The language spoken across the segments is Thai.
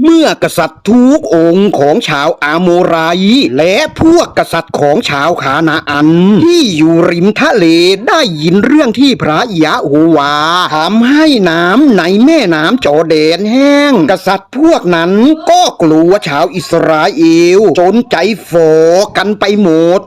เมื่อกษัตริย์ทุกองค์ของชาวอาโมรต์และพวกกษัตริย์ของชาวคานาอัน ที่อยู่ริมทะเลได้ยินเรื่องที่พระยะโฮวาทำให้น้ำในแม่น้ำจอร์แดนแห้ง กษัตริย์พวกนั้นก็กลัวชาวอิสราเอลจนใจฝ่อกันไปหมด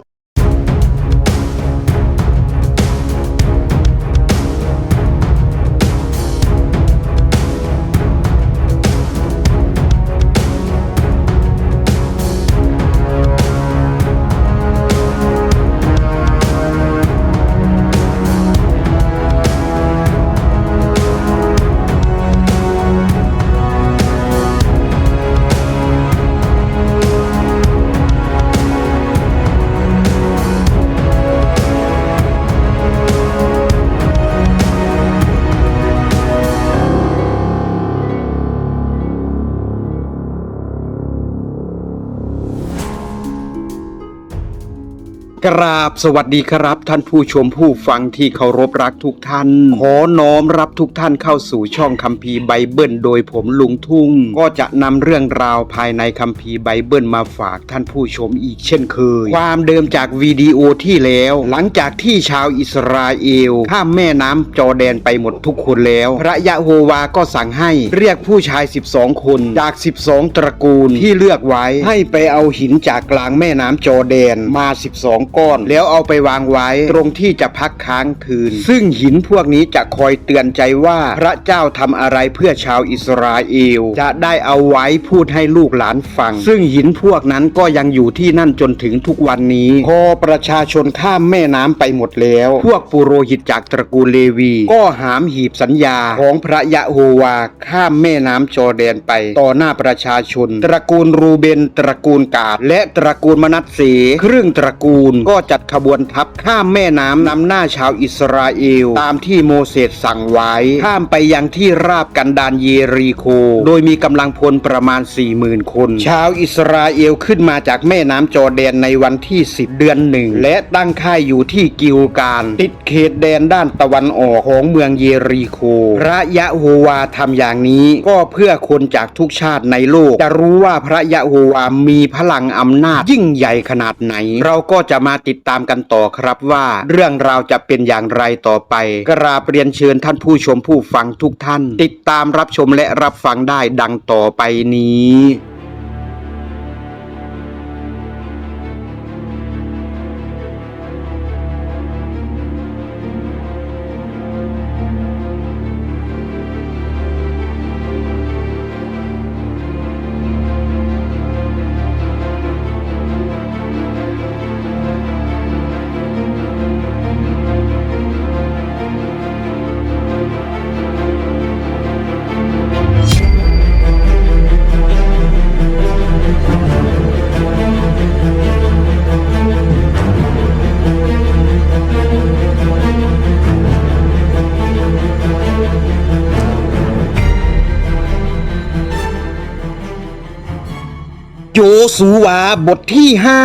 กราบสวัสดีครับ ท่านผู้ชมผู้ฟังที่เคารพรักทุกท่าน ขอน้อมรับทุกท่านเข้าสู่ช่องคัมภีร์ไบเบิลโดยผมลุงทุ่ง ก็จะนำเรื่องราวภายในคัมภีร์ไบเบิลมาฝากท่านผู้ชมอีกเช่นเคย ความเดิมจากวิดีโอที่แล้ว หลังจากที่ชาวอิสราเอลข้ามแม่น้ำจอแดนไปหมดทุกคนแล้ว พระยะโฮวาก็สั่งให้เรียกผู้ชาย 12 คนจาก 12 ตระกูลที่เลือกไว้ให้ไปเอาหินจากกลางแม่น้ำจอแดนมา 12ก้อน แล้วเอาไปวางไว้ ตรงที่จะพักค้างคืน ซึ่งหินพวกนี้จะคอยเตือนใจว่าพระเจ้าทำอะไรเพื่อชาวอิสราเอล จะได้เอาไว้พูดให้ลูกหลานฟัง ซึ่งหินพวกนั้นก็ยังอยู่ที่นั่นจนถึงทุกวันนี้ พอประชาชนข้ามแม่น้ำไปหมดแล้ว พวกปุโรหิตจากตระกูลเลวี ก็หามหีบสัญญาของพระยะโฮวาข้ามแม่น้ำจอร์แดนไป ต่อหน้าประชาชน ตระกูลรูเบนตระกูลกาดและตระกูลมนัสเสครึ่งตระกูลก็จัดขบวนทัพข้ามแม่น้ำนำหน้าชาวอิสราเอล ตามที่โมเสสสั่งไว้ ข้ามไปยังที่ราบกันดานเยรีโค โดยมีกำลังพลประมาณ 40,000 คน ชาวอิสราเอลขึ้นมาจากแม่น้ำจอแดนในวันที่ 10 เดือนหนึ่ง และตั้งค่ายอยู่ที่กิลการ ติดเขตแดนด้านตะวันออกของเมืองเยรีโค พระยะโฮวาทำอย่างนี้ก็เพื่อคนจากทุกชาติในโลก จะรู้ว่าพระยะโฮวามีพลังอำนาจยิ่งใหญ่ขนาดไหน เราก็จะมาติดตามกันต่อครับว่าเรื่องราวจะเป็นอย่างไรต่อไป กราบเรียนเชิญท่านผู้ชมผู้ฟังทุกท่าน ติดตามรับชมและรับฟังได้ดังต่อไปนี้ โยสูวาบทที่ห้า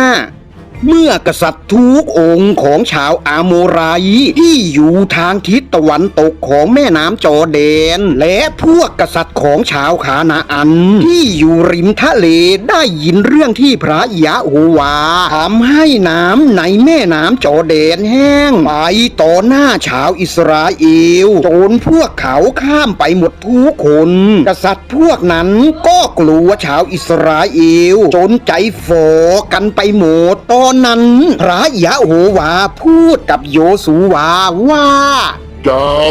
เมื่อกษัตริย์ทุกองค์ของชาวอาโมไรต์ที่อยู่ทางทิศตะวันตกของแม่น้ำจอร์แดน และพวกกษัตริย์ของชาวคานาอัน ที่อยู่ริมทะเลได้ยินเรื่องที่พระยะโฮวาทำให้น้ำในแม่น้ำจอร์แดนแห้งไปต่อหน้าชาวอิสราเอลจนพวกเขาข้ามไปหมดทุกคน กษัตริย์พวกนั้นก็กลัวชาวอิสราเอลจนใจฝ่อกันไปหมดตอนนั้นพระยะโฮวาพูดกับโยสุวาว่า เจ้า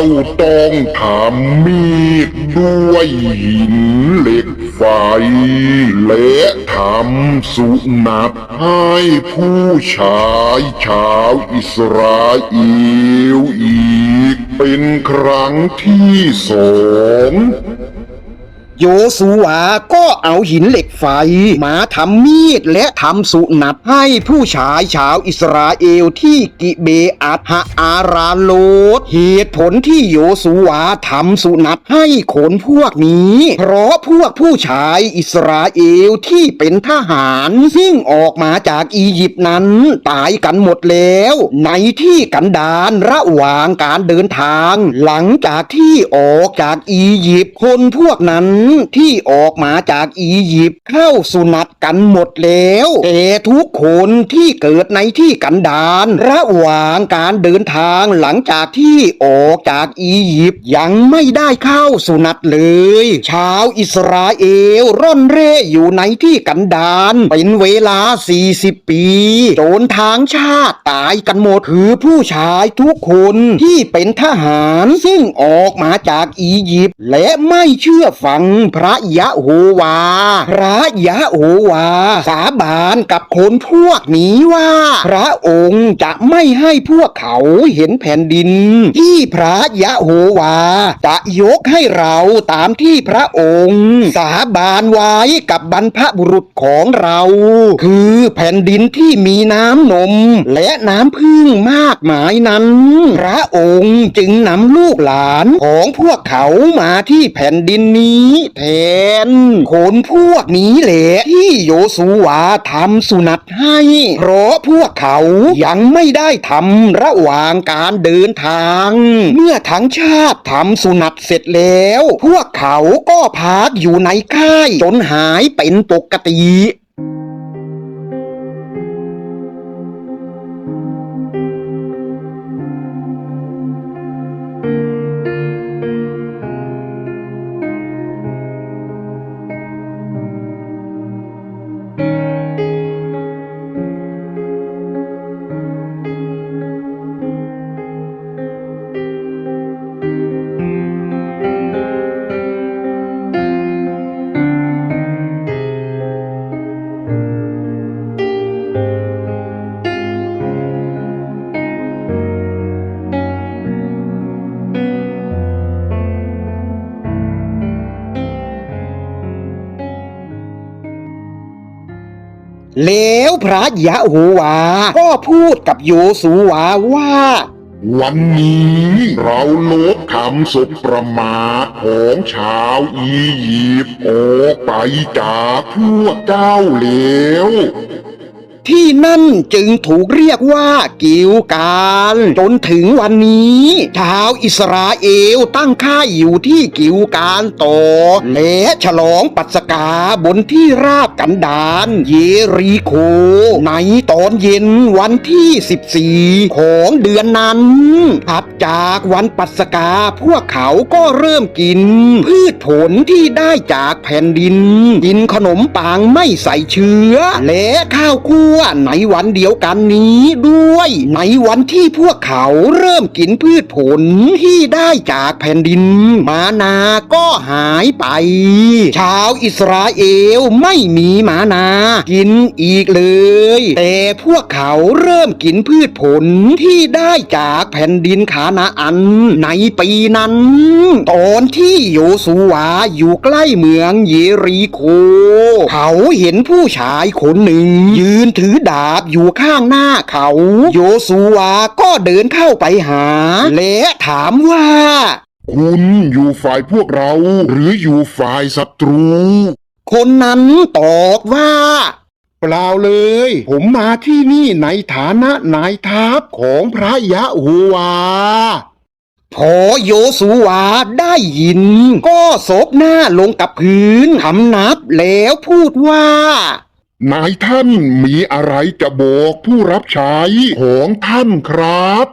ต้องทำมีดด้วยหินเหล็กไฟ และทำสุนัขให้ผู้ชายชาวอิสราเอลอีก เป็นครั้งที่สอง โยสุวาก็เอาหินเหล็กไฟ มาทำมีดและทำสุนัตให้ผู้ชายชาวอิสราเอลที่กิเบอัตฮะอาราโลดเหตุผลที่โยสุวาทำสุนัตให้คนพวกนี้ เพราะพวกผู้ชายอิสราเอลที่เป็นทหาร ซึ่งออกมาจากอียิปต์นั้น ตายกันหมดแล้ว ในที่กันดารระหว่างการเดินทาง หลังจากที่ออกจากอียิปต์คนพวกนั้นที่ออกมาจากอียิปต์เข้าสุนัตกันหมดแล้วแต่ทุกคนที่เกิดในที่กันดารระหว่างการเดินทางหลังจากที่ออกจากอียิปต์ยังไม่ได้เข้าสุนัตเลย ชาวอิสราเอลร่อนเร่อยู่ในที่กันดารเป็นเวลา 40 ปีจนทางชาติตายกันหมดคือผู้ชายทุกคนที่เป็นทหาร ซึ่งออกมาจากอียิปต์และไม่เชื่อฟังพระยะโฮวา พระยะโฮวา สาบานกับคนพวกนี้ว่า พระองค์จะไม่ให้พวกเขาเห็นแผ่นดิน ที่พระยะโฮวา จะยกให้เราตามที่พระองค์ สาบานไว้กับบรรพบุรุษของเรา คือแผ่นดินที่มีน้ำนม และน้ำพึ่งมากมายนั้น พระองค์จึงนำลูกหลานของพวกเขามาที่แผ่นดินนี้แทนคนพวกนี้แหละที่โยสุวาทำสุนัตให้ เพราะพวกเขายังไม่ได้ทำระหว่างการเดินทาง เมื่อทั้งชาติทำสุนัตเสร็จแล้ว พวกเขาก็พักอยู่ในค่ายจนหายเป็นปกติ พระยะโฮวา ก็พูดกับโยสุวาว่า วันนี้เราลบคำสบประมาทของชาวอียิปต์ออกไปจากพวกเจ้าแล้ว ที่นั่นจึงถูกเรียกว่ากิวกาลจนถึงวันนี้ชาวอิสราเอลตั้งค่ายอยู่ที่กิวกาลต่อ และฉลองปัสกาบนที่ราบกันดานเยรีโค ในตอนเย็นวันที่ 14 ของเดือนนั้นถัดจากวันปัสกาพวกเขาก็เริ่มกิน พืชผลที่ได้จากแผ่นดิน กินขนมปังไม่ใส่เชื้อ และข้าวคั่ววในวันเดียวกันนี้ด้วย ในวันที่พวกเขาเริ่มกินพืชผลที่ได้จากแผ่นดิน มานาก็หายไป ชาวอิสราเอลไม่มีมานา กินอีกเลย แต่พวกเขาเริ่มกินพืชผลที่ได้จากแผ่นดินคานาอัน ในปีนั้น ตอนที่โยสุวาอยู่ใกล้เมืองเยรีโค เขาเห็นผู้ชายคนหนึ่ง ยืนถือดาบอยู่ข้างหน้าเขา โยสุวาก็เดินเข้าไปหา และถามว่า คุณอยู่ฝ่ายพวกเรา หรืออยู่ฝ่ายศัตรู คนนั้นตอบว่า เปล่าเลย ผมมาที่นี่ในฐานะนายทัพของพระยะโฮวาพอโยสุวาได้ยิน ก็ศบหน้าลงกับพื้นคำนับแล้วพูดว่า นายท่านมีอะไรจะบอกผู้รับใช้ของท่านครับ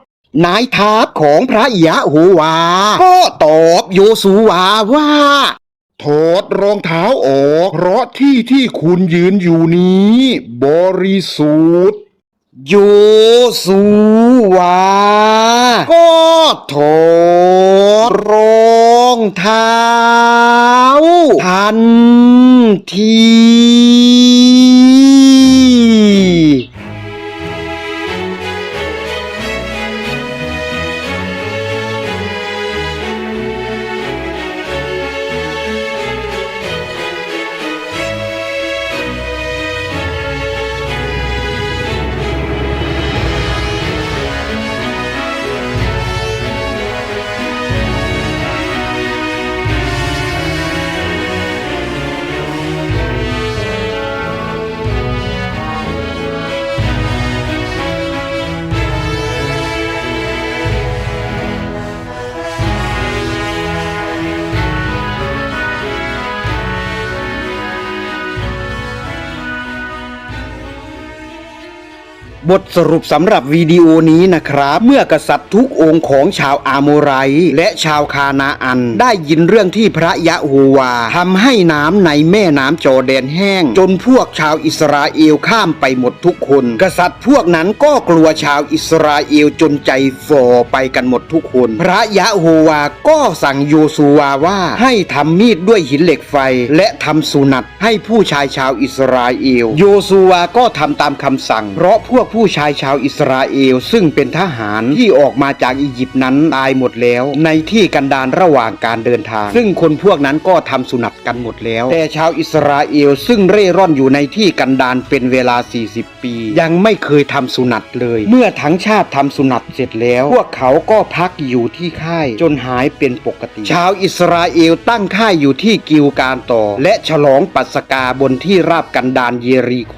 นายทัพของพระยะโฮวา ก็ตอบโยสุวาว่า ถอดรองเท้าออก เพราะที่ที่คุณยืนอยู่นี้ บริสุทธิ์ โยสุวา ก็ถอดรองเท้า ทันที บทสรุปสำหรับวิดีโอนี้นะครับ เมื่อกษัตริย์ทุกองค์ของชาวอาโมไรและชาวคานาอัน ได้ยินเรื่องที่พระยะโฮวาทำให้น้ำในแม่น้ำจอแดนแห้ง จนพวกชาวอิสราเอลข้ามไปหมดทุกคน กษัตริย์พวกนั้นก็กลัวชาวอิสราเอลจนใจฝ่อไปกันหมดทุกคน พระยะโฮวาก็สั่งโยซูวาว่าให้ทำมีดด้วยหินเหล็กไฟ และทำสุนัตให้ผู้ชายชาวอิสราเอล โยซูวาก็ทำตามคำสั่ง เพราะพวกผู้ชายชาวอิสราเอลซึ่งเป็นทหารที่ออกมาจากอียิปต์นั้นตายหมดแล้ว ในที่กันดารระหว่างการเดินทาง ซึ่งคนพวกนั้นก็ทำสุนัตกันหมดแล้ว แต่ชาวอิสราเอลซึ่งเร่ร่อนอยู่ในที่กันดารเป็นเวลา 40 ปี ยังไม่เคยทำสุนัตเลย เมื่อทั้งชาติทำสุนัตเสร็จแล้ว พวกเขาก็พักอยู่ที่ค่าย จนหายเป็นปกติ ชาวอิสราเอลตั้งค่ายอยู่ที่กิลการต่อ และฉลองปัสกาบนที่ราบกันดารเยรีโค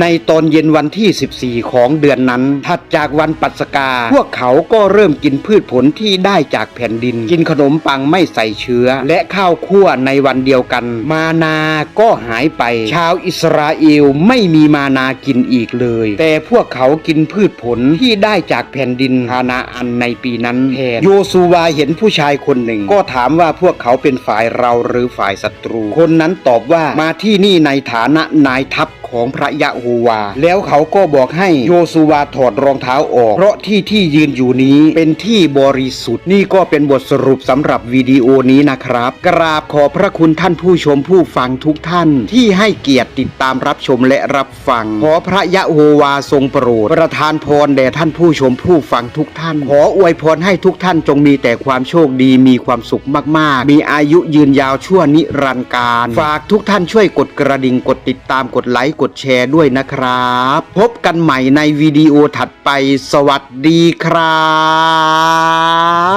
ในตอนเย็นวันที่ 14ของของเดือนนั้น ถัดจากวันปัสกา พวกเขาก็เริ่มกินพืชผลที่ได้จากแผ่นดิน กินขนมปังไม่ใส่เชื้อ และข้าวคั่วในวันเดียวกัน มานาก็หายไป ชาวอิสราเอลไม่มีมานากินอีกเลย แต่พวกเขากินพืชผลที่ได้จากแผ่นดินคานาอันในปีนั้นแทนโยซูวาเห็นผู้ชายคนหนึ่ง ก็ถามว่าพวกเขาเป็นฝ่ายเราหรือฝ่ายศัตรู คนนั้นตอบว่ามาที่นี่ในฐานะนายทัพ ของพระยะโฮวา แล้วเขาก็บอกให้โยซูวาถอดรองเท้าออก เพราะที่ที่ยืนอยู่นี้เป็นที่บริสุทธิ์ นี่ก็เป็นบทสรุปสำหรับวิดีโอนี้นะครับ กราบขอพระคุณท่านผู้ชมผู้ฟังทุกท่าน ที่ให้เกียรติติดตามรับชมและรับฟัง ขอพระยะโฮวาทรงโปรด ประทานพรแด่ท่านผู้ชมผู้ฟังทุกท่าน ขออวยพรให้ทุกท่านจงมีแต่ความโชคดีมีความสุขมาก ๆ มีอายุยืนยาวชั่วนิรันดร์การ ฝากทุกท่านช่วยกดกระดิ่งกดติดตามกดไลค์กดแชร์ด้วยนะครับ พบกันใหม่ในวิดีโอถัดไปสวัสดีครั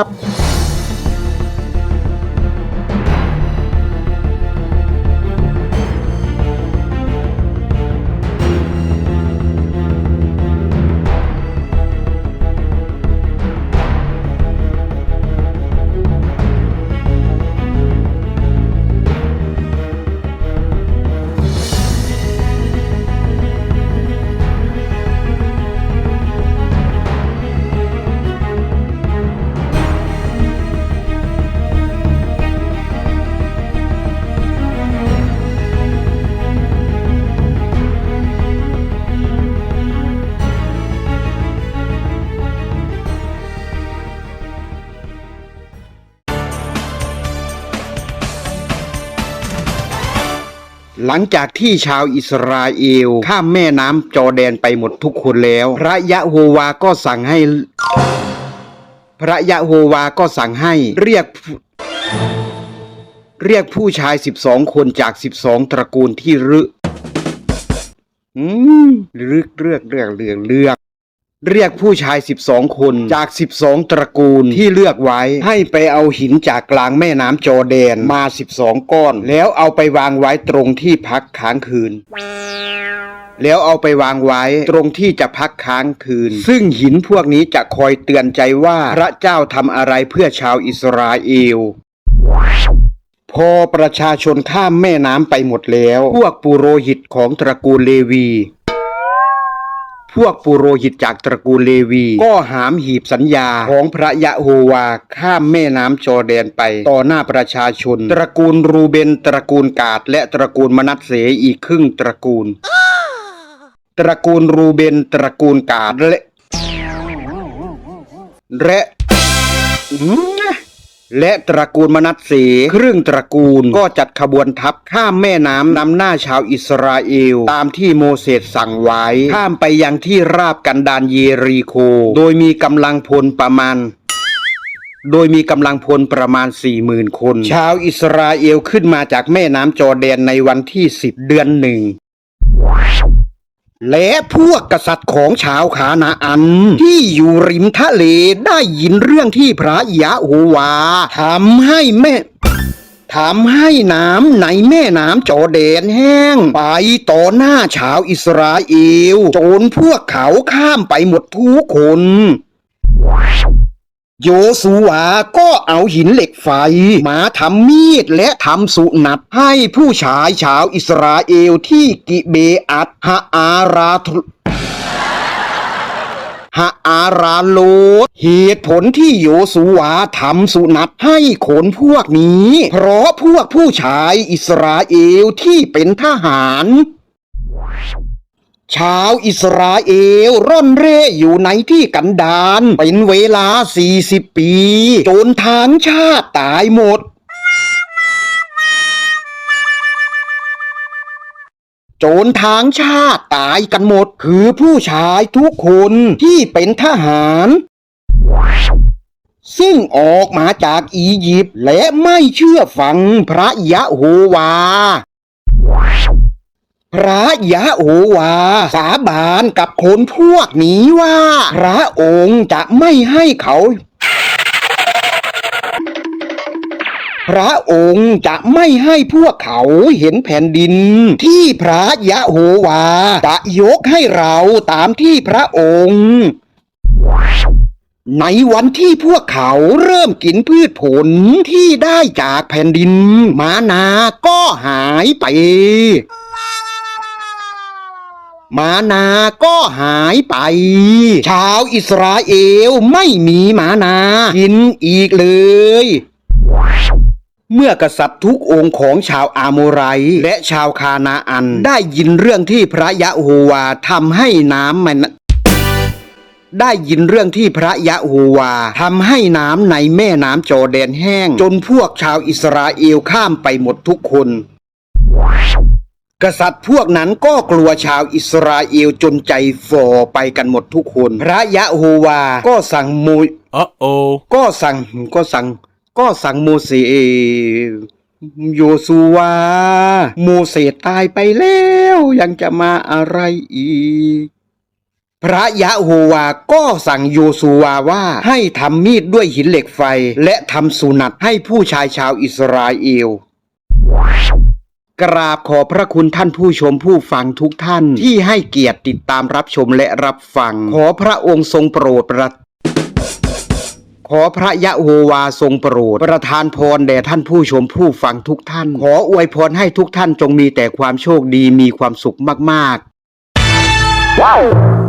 บ หลังจากที่ชาวอิสราเอล ข้ามแม่น้ำจอแดนไปหมดทุกคนแล้ว พระยะโฮวาก็สั่งให้ พระยะโฮวาก็สั่งให้เรียกเรียกผู้ชาย 12 คนจาก 12 ตระกูลที่รึอืมเลือกเลือกเลือกเลือกเลือก เรียกผู้ชาย 12 คนจาก 12 ตระกูลที่เลือกไว้ ให้ไปเอาหินจากกลางแม่น้ำจอร์แดนมา 12 ก้อน แล้วเอาไปวางไว้ตรงที่พักค้างคืน แล้วเอาไปวางไว้ตรงที่จะพักค้างคืน ซึ่งหินพวกนี้จะคอยเตือนใจว่าพระเจ้าทำอะไรเพื่อชาวอิสราเอลพอประชาชนข้ามแม่น้ำไปหมดแล้ว พวกปุโรหิตของตระกูลเลวี พวกปุโรหิตจากตระกูลเลวี ก็หามหีบสัญญาของพระยะโฮวาข้ามแม่น้ำจอแดนไป ต่อหน้าประชาชน ตระกูลรูเบน ตระกูลกาดและตระกูลมนัสเสอีกครึ่งตระกูล ตระกูลรูเบน ตระกูลกาดและและ และตระกูลมนัสเสครึ่งตระกูลก็จัดขบวนทัพข้ามแม่น้ำนำหน้าชาวอิสราเอล ตามที่โมเสสสั่งไว้ ข้ามไปยังที่ราบกันดานเยรีโค โดยมีกำลังพลประมาณโดยมีกำลังพลประมาณ 40,000 คน ชาวอิสราเอลขึ้นมาจากแม่น้ำจอแดนในวันที่ 10 เดือนหนึ่ง และพวกกษัตริย์ของชาวคานาอัน ที่อยู่ริมทะเลได้ยินเรื่องที่พระยะโฮวาทำให้แม่ทำให้น้ำในแม่น้ำจอแดนแห้ง ไปต่อหน้าชาวอิสราเอลจนพวกเขาข้ามไปหมดทุกคน โยสุวาก็เอาหินเหล็กไฟ มาทำมีดและทำสุนัตให้ผู้ชายชาวอิสราเอลที่กิเบอัตฮะอาราทหาอาราโลดเหตุผลที่โยสุวาทำสุนัตให้ขนพวกนี้ เพราะพวกผู้ชายอิสราเอลที่เป็นทหาร ชาวอิสราเอลร่อนเร่อยู่ในที่กันดารเป็นเวลา 40 ปี จนทางชาติตายหมด โจรทางชาติตายกันหมด คือผู้ชายทุกคนที่เป็นทหารซึ่งออกมาจากอียิปต์และไม่เชื่อฟังพระยะโฮวา พระยะโฮวา สาบานกับคนพวกนี้ว่า พระองค์จะไม่ให้เขา พระองค์จะไม่ให้พวกเขาเห็นแผ่นดิน ที่พระยะโฮวา จะยกให้เราตามที่พระองค์ในวันที่พวกเขาเริ่มกินพืชผลที่ได้จากแผ่นดิน มานาก็หายไป มานาก็หายไป ชาวอิสราเอลไม่มีมานากินอีกเลยเมื่อกษัตริย์ทุกองค์ของชาวอาโมไรและชาวคานาอัน ได้ยินเรื่องที่พระยะโฮวาทำให้น้ำมันได้ยินเรื่องที่พระยะโฮวาทำให้น้ำในแม่น้ำจอแดนแห้ง จนพวกชาวอิสราเอลข้ามไปหมดทุกคน กษัตริย์พวกนั้นก็กลัวชาวอิสราเอลจนใจฝ่อไปกันหมดทุกคน พระยะโฮวาก็สั่งโม Uh-oh. ก็สั่งก็สั่ง ก็สั่งโมเสสโยซูวา โมเสสตายไปแล้วยังจะมาอะไรอีก พระยะโฮวาก็สั่งโยซูวาว่าให้ทำมีดด้วยหินเหล็กไฟ และทำสุนัตให้ผู้ชายชาวอิสราเอล กราบขอพระคุณท่านผู้ชมผู้ฟังทุกท่านที่ให้เกียรติติดตามรับชมและรับฟัง ขอพระองค์ทรงโปรดประขอพระยะโฮวาทรงโปรด ประทานพรแด่ท่านผู้ชมผู้ฟังทุกท่าน ขออวยพรให้ทุกท่านจงมีแต่ความโชคดีมีความสุขมาก ๆ